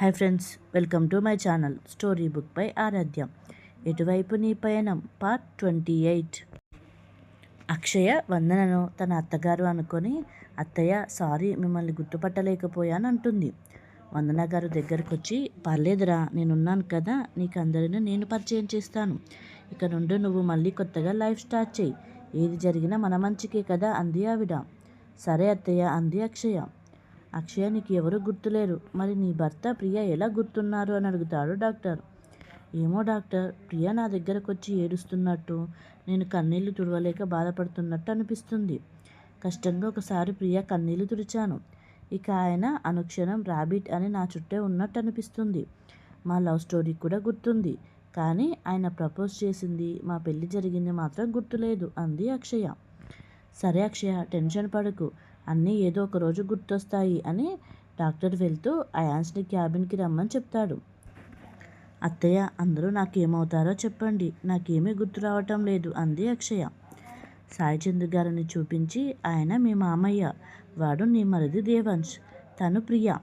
Hi friends welcome to my channel story book by Aaradhya ఎటువైపు నీ పయనం part twenty eight Akshaya వందనను తన అత్తగారు అనుకొని అత్తయ్య సారీ మిమ్మల్ని గుర్తుపట్టలేకపోయాను అంటుంది వందన గారు దగ్గరకు వచ్చి పర్లేదురా నేనున్నాను కదా నీకు అందరిని నేను పరిచయం చేస్తాను. ఇక నుండి నువ్వు మళ్ళీ కొత్తగా లైఫ్ స్టార్ట్ చేయి. ఏది జరిగినా మన మంచికే కదా అంది ఆవిడ. సరే అత్తయ్య అంది అక్షయ. అక్షయ నీకు ఎవరు గుర్తులేరు. మరి నీ భర్త ప్రియ ఎలా గుర్తున్నారు అని అడుగుతాడు డాక్టర్. ఏమో డాక్టర్ ప్రియ నా దగ్గరకు వచ్చి ఏడుస్తున్నట్టు నేను కన్నీళ్ళు తుడవలేక బాధపడుతున్నట్టు అనిపిస్తుంది. కష్టంగా ఒకసారి ప్రియ కన్నీళ్ళు తుడిచాను. ఇక ఆయన అనుక్షణం రాబిట్ అని నా చుట్టే ఉన్నట్టు అనిపిస్తుంది. మా లవ్ స్టోరీ కూడా గుర్తుంది. కానీ ఆయన ప్రపోజ్ చేసింది మా పెళ్ళి జరిగింది మాత్రం గుర్తులేదు అంది అక్షయ. సరే అక్షయ టెన్షన్ పడకు. అన్నీ ఏదో ఒక రోజు గుర్తొస్తాయి అని డాక్టర్ వెళ్తూ అయాన్స్ని క్యాబిన్కి రమ్మని చెప్తాడు. అత్తయ్య అందరూ నాకేమవుతారో చెప్పండి. నాకేమీ గుర్తు రావటం లేదు అంది అక్షయ. సాయిచంద్ర గారిని చూపించి ఆయన మీ మామయ్య వాడు నీ మరిది దేవంశ్. తను ప్రియ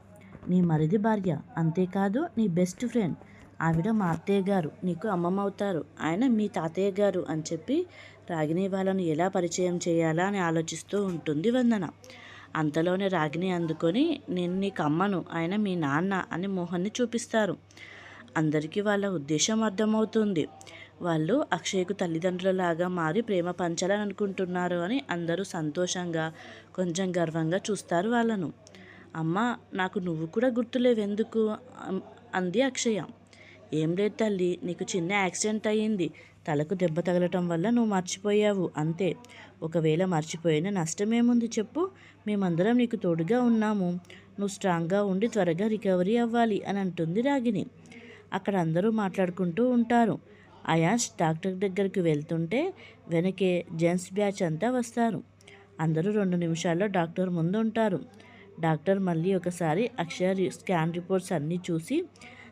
నీ మరిది భార్య. అంతేకాదు నీ బెస్ట్ ఫ్రెండ్. ఆవిడ మా అత్తయ్య గారు. నీకు అమ్మమ్మ అవుతారు ఆయన మీ తాతయ్య గారు అని చెప్పి రాగిని వాళ్ళను ఎలా పరిచయం చేయాలా అని ఆలోచిస్తూ ఉంటుంది వందన. అంతలోనే రాగిణి అందుకొని నేను నీకు అమ్మను ఆయన మీ నాన్న అని మోహన్ని చూపిస్తారు. అందరికీ వాళ్ళ ఉద్దేశం అర్థమవుతుంది. వాళ్ళు అక్షయ్కు తల్లిదండ్రులలాగా మారి ప్రేమ పంచాలని అనుకుంటున్నారు అని అందరూ సంతోషంగా కొంచెం గర్వంగా చూస్తారు వాళ్ళను. అమ్మ నాకు నువ్వు కూడా గుర్తులేవెందుకు? అంది అక్షయ. ఏం లేదు తల్లి నీకు చిన్న యాక్సిడెంట్ అయ్యింది. తలకు దెబ్బ తగలటం వల్ల నువ్వు మర్చిపోయావు అంతే. ఒకవేళ మర్చిపోయిన నష్టమేముంది చెప్పు. మేమందరం నీకు తోడుగా ఉన్నాము. నువ్వు స్ట్రాంగ్గా ఉండి త్వరగా రికవరీ అవ్వాలి అని అంటుంది రాగిని అక్కడ అందరూ మాట్లాడుకుంటూ ఉంటారు. అయాష్ డాక్టర్ దగ్గరికి వెళ్తుంటే వెనకే జెంట్స్ బ్యాచ్ అంతా వస్తారు. అందరూ రెండు నిమిషాల్లో డాక్టర్ ముందు ఉంటారు డాక్టర్ మళ్ళీ ఒకసారి అక్షయ స్కాన్ రిపోర్ట్స్ అన్నీ చూసి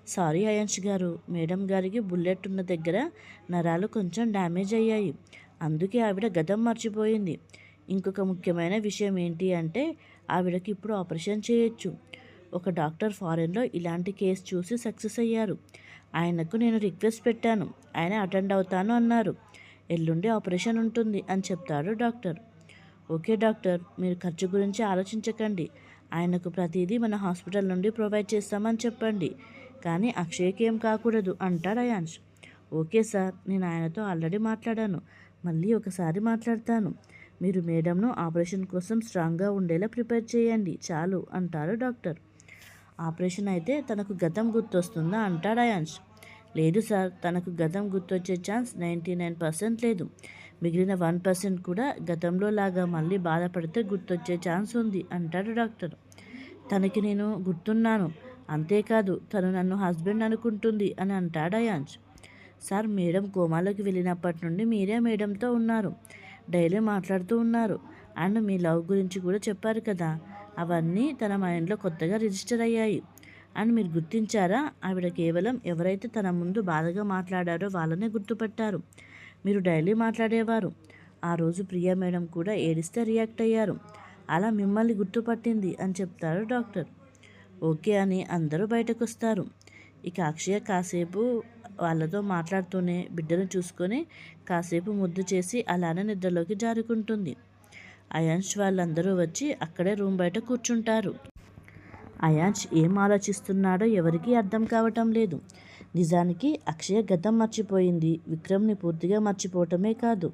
సారీ అయాన్ష్ గారు మేడం గారికి బుల్లెట్ ఉన్న దగ్గర నరాలు కొంచెం డ్యామేజ్ అయ్యాయి. అందుకే ఆవిడ గతం మర్చిపోయింది. ఇంకొక ముఖ్యమైన విషయం ఏంటి అంటే ఆవిడకి ఇప్పుడు ఆపరేషన్ చేయొచ్చు. ఒక డాక్టర్ ఫారెన్లో ఇలాంటి కేసు చూసి సక్సెస్ అయ్యారు. ఆయనకు నేను రిక్వెస్ట్ పెట్టాను. ఆయన అటెండ్ అవుతాను అన్నారు. ఎల్లుండి ఆపరేషన్ ఉంటుంది అని చెప్తాడు డాక్టర్. ఓకే డాక్టర్ మీరు ఖర్చు గురించి ఆలోచించకండి. ఆయనకు ప్రతిదీ మన హాస్పిటల్ నుండి ప్రొవైడ్ చేస్తామని చెప్పండి. కానీ అక్షయ్కి ఏం కాకూడదు అంటాడు అయాన్ష్. ఓకే సార్ నేను ఆయనతో ఆల్రెడీ మాట్లాడాను. మళ్ళీ ఒకసారి మాట్లాడతాను. మీరు మేడంను ఆపరేషన్ కోసం స్ట్రాంగ్గా ఉండేలా ప్రిపేర్ చేయండి చాలు అంటారు డాక్టర్. ఆపరేషన్ అయితే తనకు గతం గుర్తొస్తుందా అంటాడు అయాన్ష్. లేదు సార్ తనకు గతం గుర్తొచ్చే ఛాన్స్ నైంటీ నైన్ పర్సెంట్ లేదు. మిగిలిన వన్ పర్సెంట్ కూడా గతంలో లాగా మళ్ళీ బాధపడితే గుర్తొచ్చే ఛాన్స్ ఉంది అంటాడు డాక్టర్. తనకి నేను గుర్తున్నాను. అంతేకాదు తను నన్ను హస్బెండ్ అనుకుంటుంది అని అంటాడు అయాంచ్ సార్ మేడం కోమాలోకి వెళ్ళినప్పటి నుండి మీరే మేడంతో ఉన్నారు. డైలీ మాట్లాడుతూ ఉన్నారు. అండ్ మీ లవ్ గురించి కూడా చెప్పారు కదా. అవన్నీ తన మైండ్లో కొత్తగా రిజిస్టర్ అయ్యాయి. అండ్ మీరు గుర్తించారా? ఆవిడ కేవలం ఎవరైతే తన ముందు బాధగా మాట్లాడారో వాళ్ళనే గుర్తుపట్టారు. మీరు డైలీ మాట్లాడేవారు. ఆ రోజు ప్రియా మేడం కూడా ఏడిస్తే రియాక్ట్ అయ్యారు. అలా మిమ్మల్ని గుర్తుపట్టింది అని చెప్తారు డాక్టర్. ఓకే అని అందరూ బయటకు వస్తారు ఇక అక్షయ కాసేపు వాళ్ళతో మాట్లాడుతూనే బిడ్డను చూసుకొని కాసేపు ముద్దు చేసి అలానే నిద్రలోకి జారుకుంటుంది. అయాన్ష్ వాళ్ళందరూ వచ్చి అక్కడే రూమ్ బయట కూర్చుంటారు. అయాన్ష్ ఏం ఆలోచిస్తున్నాడో ఎవరికీ అర్థం కావటం లేదు. నిజానికి అక్షయ గతం మర్చిపోయింది. విక్రమ్ని పూర్తిగా మర్చిపోవటమే కాదు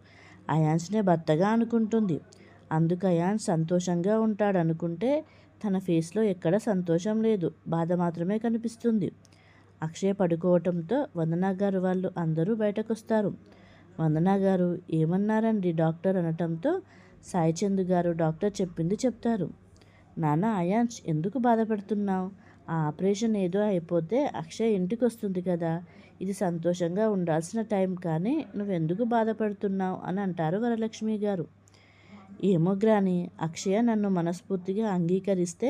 అయాన్స్నే భర్తగా అనుకుంటుంది. అందుకు అయాన్ సంతోషంగా ఉంటాడనుకుంటే తన ఫేస్లో ఎక్కడ సంతోషం లేదు. బాధ మాత్రమే కనిపిస్తుంది. అక్షయ పడుకోవటంతో వందనా గారు వాళ్ళు అందరూ బయటకు వస్తారు వందనా గారు ఏమన్నారండి డాక్టర్ అనటంతో సాయిచంద్ గారు డాక్టర్ చెప్పింది చెప్తారు. నాన్న అయాన్స్ ఎందుకు బాధపడుతున్నావు? ఆ ఆపరేషన్ ఏదో అయిపోతే అక్షయ్ ఇంటికి వస్తుంది కదా. ఇది సంతోషంగా ఉండాల్సిన టైం కానీ నువ్వెందుకు బాధపడుతున్నావు? అని అంటారు వరలక్ష్మి గారు. ఏమో గ్రాని అక్షయ నన్ను మనస్ఫూర్తిగా అంగీకరిస్తే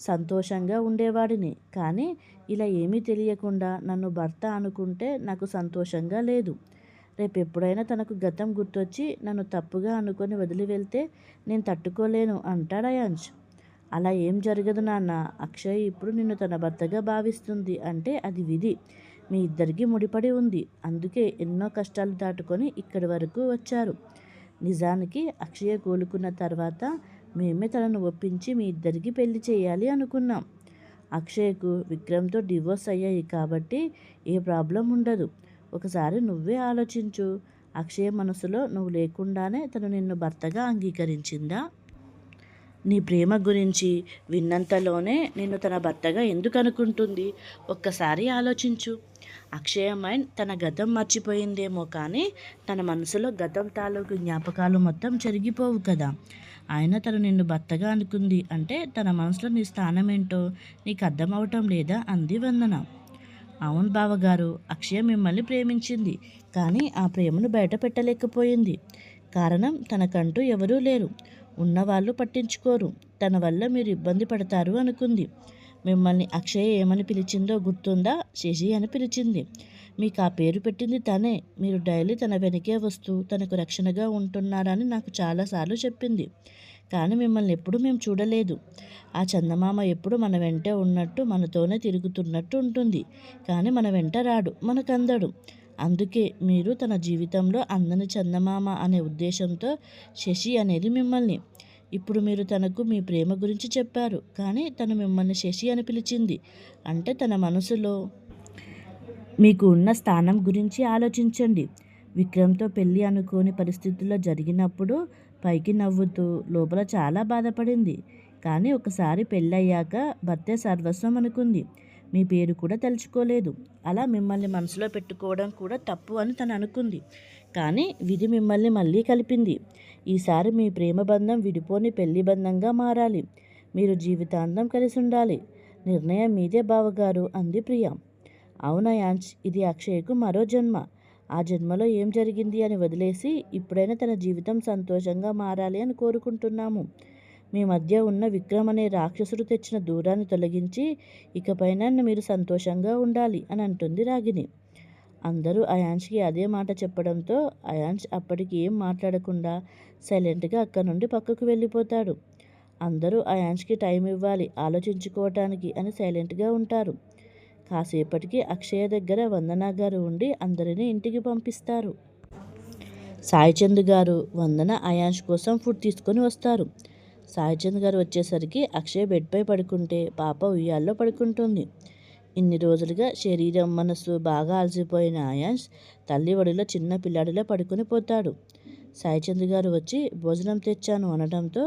సంతోషంగా ఉండేవాడిని. కానీ ఇలా ఏమీ తెలియకుండా నన్ను భర్త అనుకుంటే నాకు సంతోషంగా లేదు. రేపు ఎప్పుడైనా తనకు గతం గుర్తొచ్చి నన్ను తప్పుగా అనుకొని వదిలి వెళ్తే నేను తట్టుకోలేను అంటాడు అయాంష్ అలా ఏం జరగదు నాన్న అక్షయ్ ఇప్పుడు నిన్ను తన భర్తగా భావిస్తుంది అంటే అది విధి. మీ ఇద్దరికీ ముడిపడి ఉంది. అందుకే ఎన్నో కష్టాలు దాటుకొని ఇక్కడి వరకు వచ్చారు. నిజానికి అక్షయ కోలుకున్న తర్వాత మేమే తనను ఒప్పించి మీ ఇద్దరికి పెళ్ళి చేయాలి అనుకున్నాం. అక్షయ్కు విక్రమ్తో డివోర్స్ అయ్యాయి కాబట్టి ఏ ప్రాబ్లం ఉండదు. ఒకసారి నువ్వే ఆలోచించు. అక్షయ మనసులో నువ్వు లేకుండానే తను నిన్ను భర్తగా అంగీకరించిందా? నీ ప్రేమ గురించి విన్నంతలోనే నిన్ను తన భర్తగా ఎందుకు అనుకుంటుంది? ఒక్కసారి ఆలోచించు. అక్షయ మైండ్ తన గతం మర్చిపోయిందేమో కానీ తన మనసులో గతం తాలూకు జ్ఞాపకాలు మొత్తం చెరిగిపోవు కదా. ఆయన తను నిన్ను భర్తగా అనుకుంది అంటే తన మనసులో నీ స్థానం ఏంటో నీకు అర్థం అవటం లేదా అంది వందన. అవును బావగారు అక్షయ మిమ్మల్ని ప్రేమించింది కానీ ఆ ప్రేమను బయట పెట్టలేకపోయింది. కారణం తనకంటూ ఎవరూ లేరు. ఉన్నవాళ్ళు పట్టించుకోరు. తన వల్ల మీరు ఇబ్బంది పడతారు అనుకుంది. మిమ్మల్ని అక్షయ ఏమని పిలిచిందో గుర్తుందా? శశి అని పిలిచింది. మీకు ఆ పేరు పెట్టింది తనే. మీరు డైలీ తన వెనకే వస్తూ తనకు రక్షణగా ఉంటున్నారని నాకు చాలాసార్లు చెప్పింది. కానీ మిమ్మల్ని ఎప్పుడు మేము చూడలేదు. ఆ చందమామ ఎప్పుడు మన వెంటే ఉన్నట్టు మనతోనే తిరుగుతున్నట్టు ఉంటుంది. కానీ మన వెంట రాడు. మనకందడు. అందుకే మీరు తన జీవితంలో అందని చందమామ అనే ఉద్దేశంతో శశి అనేది మిమ్మల్ని. ఇప్పుడు మీరు తనకు మీ ప్రేమ గురించి చెప్పారు కానీ తను మిమ్మల్ని శశి అని పిలిచింది. అంటే తన మనసులో మీకు ఉన్న స్థానం గురించి ఆలోచించండి. విక్రమ్తో పెళ్ళి అనుకోని పరిస్థితుల్లో జరిగినప్పుడు పైకి నవ్వుతూ లోపల చాలా బాధపడింది. కానీ ఒకసారి పెళ్ళయ్యాక భర్తే సర్వస్వం అనుకుంది. మీ పేరు కూడా తలుచుకోలేదు. అలా మిమ్మల్ని మనసులో పెట్టుకోవడం కూడా తప్పు అని తను అనుకుంది. కానీ విధి మిమ్మల్ని మళ్ళీ కలిపింది. ఈసారి మీ ప్రేమ బంధం విడిపోని పెళ్ళి బంధంగా మారాలి. మీరు జీవితాంతం కలిసి ఉండాలి. నిర్ణయం మీదే బావగారు అంది ప్రియ. అవునా యాంచ్ ఇది అక్షయ్కు మరో జన్మ. ఆ జన్మలో ఏం జరిగింది అని వదిలేసి ఇప్పుడైనా తన జీవితం సంతోషంగా మారాలి అని కోరుకుంటున్నాము. మీ మధ్య ఉన్న విక్రమ్ అనే రాక్షసుడు తెచ్చిన దూరాన్ని తొలగించి ఇకపైన మీరు సంతోషంగా ఉండాలి అని అంటుంది రాగిని అందరూ అయాన్ష్కి అదే మాట చెప్పడంతో అయాన్ష్ అప్పటికి ఏం మాట్లాడకుండా సైలెంట్గా అక్కడి నుండి పక్కకు వెళ్ళిపోతాడు. అందరూ అయాన్ష్కి టైం ఇవ్వాలి ఆలోచించుకోవటానికి అని సైలెంట్గా ఉంటారు. కాసేపటికి అక్షయ దగ్గర వందన గారు ఉండి అందరినీ ఇంటికి పంపిస్తారు. సాయిచంద్ గారు వందన అయాన్ష్ కోసం ఫుడ్ తీసుకొని వస్తారు. సాయిచంద్ గారు వచ్చేసరికి అక్షయ్ బెడ్పై పడుకుంటే పాప ఉయ్యాల్లో పడుకుంటుంది. ఇన్ని రోజులుగా శరీరం మనసు బాగా అలసిపోయిన ఆయాన్స్ తల్లి ఒడిలో చిన్న పిల్లాడిలో పడుకుని పోతాడు. సాయిచంద్ గారు వచ్చి భోజనం తెచ్చాను అనడంతో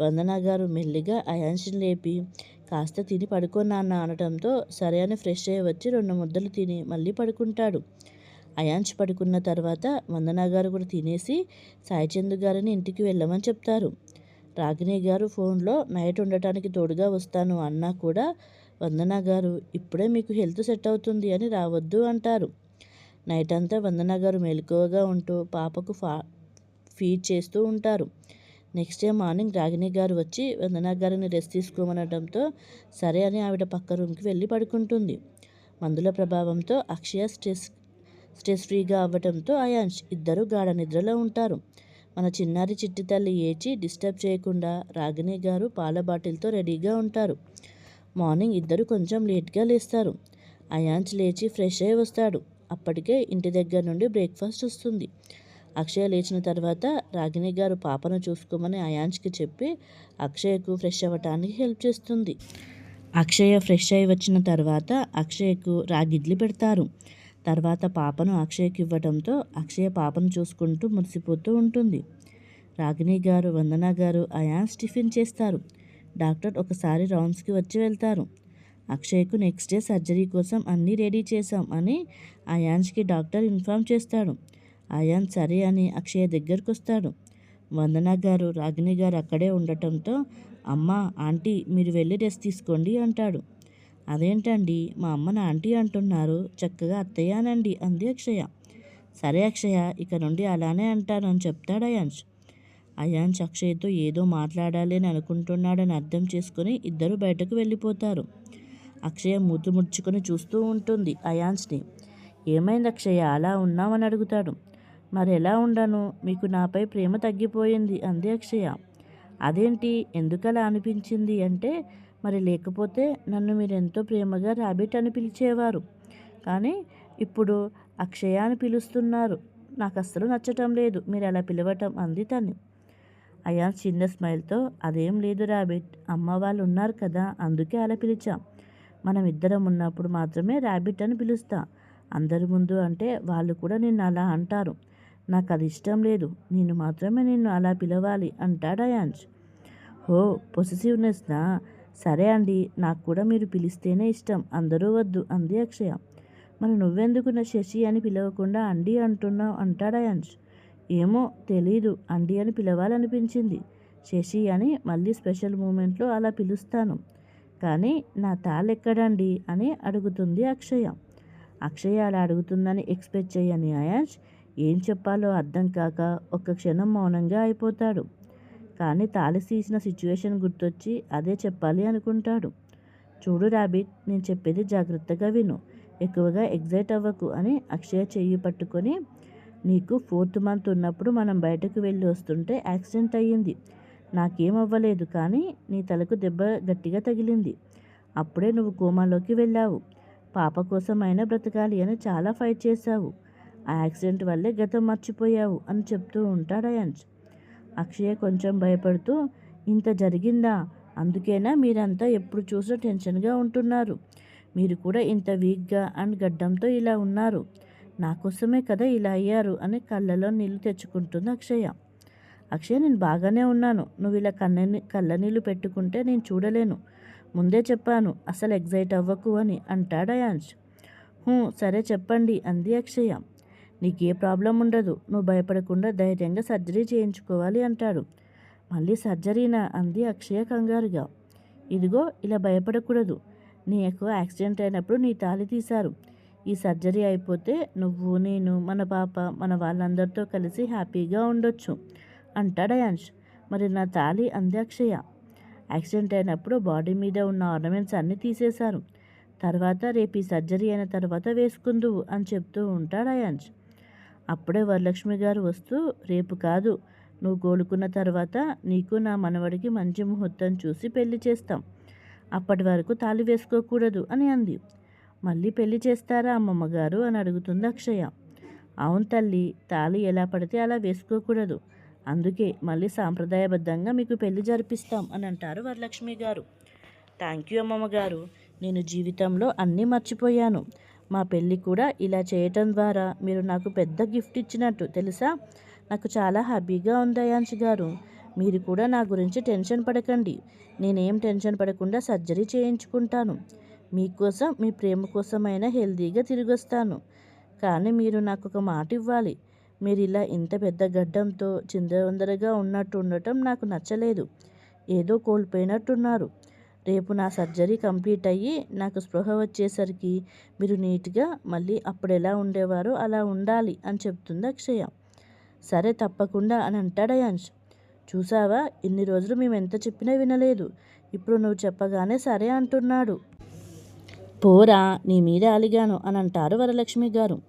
వందన గారు మెల్లిగా అయాన్స్ని లేపి కాస్త తిని పడుకోనాన్న అనడంతో సరే అని ఫ్రెష్ అయ్యి వచ్చి రెండు ముద్దలు తిని మళ్ళీ పడుకుంటాడు. అయాన్స్ పడుకున్న తర్వాత వందన గారు కూడా తినేసి సాయిచంద్ గారిని ఇంటికి వెళ్ళమని చెప్తారు. రాగిణి గారు ఫోన్లో నైట్ ఉండటానికి తోడుగా వస్తాను అన్నా కూడా వందన గారు ఇప్పుడే మీకు హెల్త్ సెట్ అవుతుంది అని రావద్దు అంటారు. నైట్ అంతా వందన గారు మెలకువగా ఉంటూ పాపకు ఫా ఫీడ్ చేస్తూ ఉంటారు. నెక్స్ట్ డే మార్నింగ్ రాగిణి గారు వచ్చి వందన గారిని రెస్ట్ తీసుకోమనడంతో సరే అని ఆవిడ పక్క రూమ్కి వెళ్ళి పడుకుంటుంది. మందుల ప్రభావంతో అక్షయ స్ట్రెస్ స్ట్రెస్ ఫ్రీగా అవ్వడంతో అయాన్ష్ ఇద్దరు గాఢ నిద్రలో ఉంటారు. మన చిన్నారి చిట్టి తల్లి ఏచి డిస్టర్బ్ చేయకుండా రాగిణి గారు పాల బాటిల్తో రెడీగా ఉంటారు. మార్నింగ్ ఇద్దరు కొంచెం లేట్గా లేస్తారు. అయాంచ్ లేచి ఫ్రెష్ అయ్యి వస్తాడు. అప్పటికే ఇంటి దగ్గర నుండి బ్రేక్ఫాస్ట్ వస్తుంది. అక్షయ లేచిన తర్వాత రాగిణి గారు పాపను చూసుకోమని అయాంచ్కి చెప్పి అక్షయకు ఫ్రెష్ అవ్వటానికి హెల్ప్ చేస్తుంది. అక్షయ ఫ్రెష్ అయి వచ్చిన తర్వాత అక్షయకు రాగిడ్లు పెడతారు. తర్వాత పాపను అక్షయ్కి ఇవ్వడంతో అక్షయ పాపను చూసుకుంటూ మురిసిపోతూ ఉంటుంది. రాగిణి గారు వందన గారు అయాన్స్ టిఫిన్ చేస్తారు. డాక్టర్ ఒకసారి రౌండ్స్కి వచ్చి వెళ్తారు. అక్షయ్కు నెక్స్ట్ డే సర్జరీ కోసం అన్నీ రెడీ చేశాం అని అయాన్స్కి డాక్టర్ ఇన్ఫామ్ చేస్తాడు. అయాన్ సరే అని అక్షయ దగ్గరకు వస్తాడు. వందన గారు రాగిణి గారు అక్కడే ఉండటంతో అమ్మ ఆంటీ మీరు వెళ్ళి రెస్ట్ తీసుకోండి అంటాడు. అదేంటండి? మా అమ్మని ఆంటీ అంటున్నారు. చక్కగా అత్తయ్యానండి అంది అక్షయ. సరే అక్షయ ఇక నుండి అలానే అంటాను అని చెప్తాడు అయాంష్. అయాంష్ అక్షయ్తో ఏదో మాట్లాడాలి అని అనుకుంటున్నాడని అర్థం చేసుకుని ఇద్దరు బయటకు వెళ్ళిపోతారు. అక్షయ మూతు ముడుచుకుని చూస్తూ ఉంటుంది అయాంష్ని. ఏమైంది అక్షయ? అలా ఉన్నామని అడుగుతాడు. మరి ఎలా ఉండను? మీకు నాపై ప్రేమ తగ్గిపోయింది అంది అక్షయ. అదేంటి? ఎందుకలా అనిపించింది అంటే మరి లేకపోతే నన్ను మీరు ఎంతో ప్రేమగా ర్యాబిట్ అని పిలిచేవారు. కానీ ఇప్పుడు అక్షయ అని పిలుస్తున్నారు. నాకు అస్సలు నచ్చటం లేదు. మీరు అలా పిలవటం అంది తను. అయా చిన్న స్మైల్తో అదేం లేదు ర్యాబిట్ అమ్మ వాళ్ళు ఉన్నారు కదా అందుకే అలా పిలిచాం. మనం ఇద్దరం ఉన్నప్పుడు మాత్రమే ర్యాబిట్ అని పిలుస్తా. అందరి ముందు అంటే వాళ్ళు కూడా నిన్ను అలా అంటారు. నాకు అది ఇష్టం లేదు. నేను మాత్రమే నిన్ను అలా పిలవాలి అంటాడు అయాన్స్ హో పొసిసివ్నెస్నా? సరే అండి నాకు కూడా మీరు పిలిస్తేనే ఇష్టం. అందరూ వద్దు అంది అక్షయ. మరి నువ్వెందుకు నా శశి అని పిలవకుండా అండి అంటున్నావు అంటాడు అంశ్ ఏమో తెలీదు అండి అని పిలవాలనిపించింది. శశి అని మళ్ళీ స్పెషల్ మూమెంట్లో అలా పిలుస్తాను. కానీ నా తాళెక్కడండి అని అడుగుతుంది అక్షయ. అక్షయ అలా అడుగుతుందని ఎక్స్పెక్ట్ చేయని అయాష్ ఏం చెప్పాలో అర్థం కాక ఒక్క క్షణం మౌనంగా అయిపోతాడు. కానీ తాళి తీసిన సిచ్యువేషన్ గుర్తొచ్చి అదే చెప్పాలి అనుకుంటాడు. చూడు రాబిట్ నేను చెప్పేది జాగ్రత్తగా విను. ఎక్కువగా ఎగ్జైట్ అవ్వకు అని అక్షయ చెయ్యి పట్టుకొని నీకు ఫోర్త్ మంత్ ఉన్నప్పుడు మనం బయటకు వెళ్ళి వస్తుంటే యాక్సిడెంట్ అయ్యింది. నాకేం అవ్వలేదు కానీ నీ తలకు దెబ్బ గట్టిగా తగిలింది. అప్పుడే నువ్వు కోమాలోకి వెళ్ళావు. పాప కోసం అయినా బ్రతకాలి అని చాలా ఫైట్ చేశావు. ఆ యాక్సిడెంట్ వల్లే గతం మర్చిపోయావు అని చెప్తూ ఉంటాడు అయాన్స్ అక్షయ కొంచెం భయపడుతూ ఇంత జరిగిందా? అందుకేనా మీరంతా ఎప్పుడు చూసినా టెన్షన్గా ఉంటున్నారు. మీరు కూడా ఇంత వీక్గా అండ్ గడ్డంతో ఇలా ఉన్నారు. నా కోసమే కదా ఇలా అయ్యారు అని కళ్ళలో నీళ్ళు తెచ్చుకుంటుంది అక్షయ. అక్షయ్ నేను బాగానే ఉన్నాను. నువ్వు ఇలా కన్న కళ్ళ నీళ్ళు పెట్టుకుంటే నేను చూడలేను. ముందే చెప్పాను అసలు ఎగ్జైట్ అవ్వకు అని అంటాడు అయాన్స్ సరే చెప్పండి అంది అక్షయ. నీకే ప్రాబ్లం ఉండదు. నువ్వు భయపడకుండా ధైర్యంగా సర్జరీ చేయించుకోవాలి అంటాడు. మళ్ళీ సర్జరీనా? అంది అక్షయ కంగారుగా. ఇదిగో ఇలా భయపడకూడదు. నీకు యాక్సిడెంట్ అయినప్పుడు నీ తాలి తీశారు. ఈ సర్జరీ అయిపోతే నువ్వు నేను మన పాప మన వాళ్ళందరితో కలిసి హ్యాపీగా ఉండొచ్చు అంటాడు అయాంష్. మరి నా తాలి అంది అక్షయ. యాక్సిడెంట్ అయినప్పుడు బాడీ మీద ఉన్న ఆర్నమెంట్స్ అన్నీ తీసేశారు. తర్వాత రేపు ఈ సర్జరీ అయిన తర్వాత వేసుకుందువు అని చెప్తూ ఉంటాడు అయాంష్. అప్పుడే వరలక్ష్మి గారు వస్తూ రేపు కాదు నువ్వు కోలుకున్న తర్వాత నీకు నా మనవడికి మంచి ముహూర్తం చూసి పెళ్ళి చేస్తాం. అప్పటి వరకు తాళి వేసుకోకూడదు అని అంది. మళ్ళీ పెళ్ళి చేస్తారా అమ్మమ్మ గారు? అని అడుగుతుంది అక్షయ. అవును తల్లి తాళి ఎలా పడితే అలా వేసుకోకూడదు. అందుకే మళ్ళీ సాంప్రదాయబద్ధంగా మీకు పెళ్ళి జరిపిస్తాం అని అంటారు వరలక్ష్మి గారు. థ్యాంక్ యూ అమ్మమ్మ గారు. నేను జీవితంలో అన్నీ మర్చిపోయాను. మా పెళ్ళి కూడా ఇలా చేయటం ద్వారా మీరు నాకు పెద్ద గిఫ్ట్ ఇచ్చినట్టు తెలుసా? నాకు చాలా హ్యాపీగా ఉంది అయాన్స్ గారు. మీరు కూడా నా గురించి టెన్షన్ పడకండి. నేనేం టెన్షన్ పడకుండా సర్జరీ చేయించుకుంటాను. మీకోసం మీ ప్రేమ కోసమైనా హెల్తీగా తిరిగి వస్తాను కానీ మీరు నాకు ఒక మాట ఇవ్వాలి. మీరు ఇలా ఇంత పెద్ద గడ్డంతో చిందవందరగా ఉన్నట్టు ఉండటం నాకు నచ్చలేదు. ఏదో కోల్పోయినట్టున్నారు. రేపు నా సర్జరీ కంప్లీట్ అయ్యి నాకు స్పృహ వచ్చేసరికి మీరు నీట్గా మళ్ళీ అప్పుడు ఎలా ఉండేవారో అలా ఉండాలి అని చెప్తుంది అక్షయ. సరే తప్పకుండా అని అంటాడు అయాంష్. చూసావా? ఇన్ని రోజులు మేము ఎంత చెప్పినా వినలేదు. ఇప్పుడు నువ్వు చెప్పగానే సరే అంటున్నాడు. పోరా నీ మీద అలిగాను అని అంటారు వరలక్ష్మి గారు.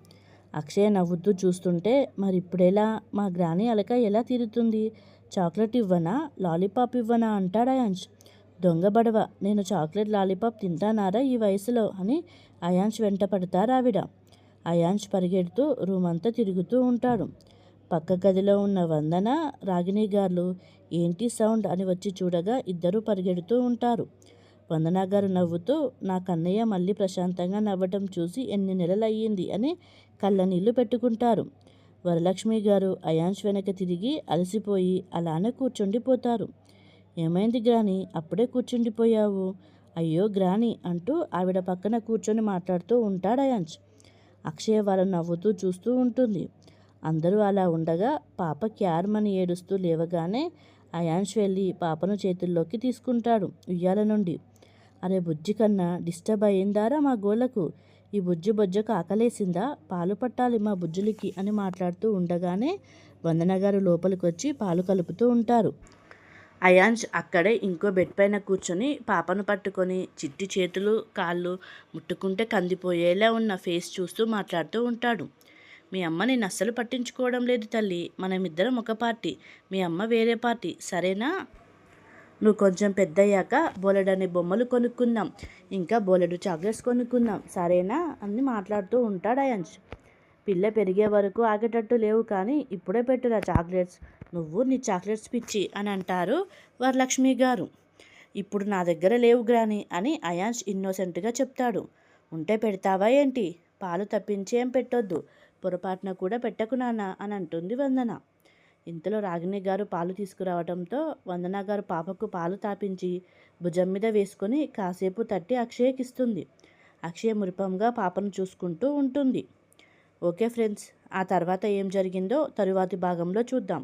అక్షయ నవ్వుతూ చూస్తుంటే మరి ఇప్పుడెలా? మా గ్రాని అలక ఎలా తీరుతుంది? చాక్లెట్ ఇవ్వనా? లాలీపాప్ ఇవ్వనా? అంటాడు అయాంష్. దొంగ బడవ నేను చాక్లెట్ లాలీపాప్ తింటానారా ఈ వయసులో? అని అయాంష్ వెంట పడతారావిడ అయాంష్ పరిగెడుతూ రూమ్ అంతా తిరుగుతూ ఉంటాడు. పక్క గదిలో ఉన్న వందన రాగిణి గారు ఏంటి సౌండ్? అని వచ్చి చూడగా ఇద్దరూ పరిగెడుతూ ఉంటారు. వందనా గారు నవ్వుతూ నా కన్నయ్య మళ్ళీ ప్రశాంతంగా నవ్వటం చూసి ఎన్ని నెలలయ్యింది? అని కళ్ళనీళ్ళు పెట్టుకుంటారు. వరలక్ష్మి గారు అయాంష్ వెనక తిరిగి అలసిపోయి అలానే కూర్చుండిపోతారు. ఏమైంది గ్రాని? అప్పుడే కూర్చుండిపోయావు. అయ్యో గ్రాని అంటూ ఆవిడ పక్కన కూర్చొని మాట్లాడుతూ ఉంటాడు అయాంష్ అక్షయ వాళ్ళని నవ్వుతూ చూస్తూ ఉంటుంది. అందరూ అలా ఉండగా పాప క్యార్మని ఏడుస్తూ లేవగానే అయాంష్ వెళ్ళి పాపను చేతుల్లోకి తీసుకుంటాడు ఉయ్యాల నుండి. అరే బుజ్జి కన్నా డిస్టర్బ్ అయ్యిందారా మా గోలకు ఈ బుజ్జి బొజ్జకు ఆకలేసిందా? పాలు పట్టాలి మా బుజ్జులకి అని మాట్లాడుతూ ఉండగానే వందనగారు లోపలికొచ్చి లోపలికి వచ్చి పాలు కలుపుతూ ఉంటారు. అయాంజ్ అక్కడే ఇంకో బెడ్ పైన కూర్చొని పాపను పట్టుకొని చిట్టి చేతులు కాళ్ళు ముట్టుకుంటే కందిపోయేలా ఉన్న ఫేస్ చూస్తూ మాట్లాడుతూ ఉంటాడు. మీ అమ్మ నేను అస్సలు పట్టించుకోవడం లేదు తల్లి. మనమిద్దరం ఒక పార్టీ. మీ అమ్మ వేరే పార్టీ. సరేనా? నువ్వు కొంచెం పెద్దయ్యాక బోలెడనే బొమ్మలు కొనుక్కుందాం. ఇంకా బోలెడు చాక్లెట్స్ కొనుక్కుందాం. సరేనా? అని మాట్లాడుతూ ఉంటాడు అయాంష్ పిల్ల పెరిగే వరకు ఆగేటట్టు లేవు కానీ ఇప్పుడే పెట్టురా చాక్లెట్స్. నువ్వు నీ చాక్లెట్స్ పిచ్చి అని అంటారు వరలక్ష్మి గారు. ఇప్పుడు నా దగ్గర లేవు గ్రాని అని అయాన్స్ ఇన్నోసెంట్గా చెప్తాడు. ఉంటే పెడతావా ఏంటి? పాలు తప్పించి ఏం పెట్టొద్దు? పొరపాటున కూడా పెట్టకు నాన్న అని అంటుంది వందన. ఇంతలో రాగిణి గారు పాలు తీసుకురావడంతో వందన గారు పాపకు పాలు తాపించి భుజం మీద వేసుకొని కాసేపు తట్టి అక్షయకిస్తుంది. అక్షయ మురిపంగా పాపను చూసుకుంటూ ఉంటుంది. ఓకే ఫ్రెండ్స్ ఆ తర్వాత ఏం జరిగిందో తరువాతి భాగంలో చూద్దాం.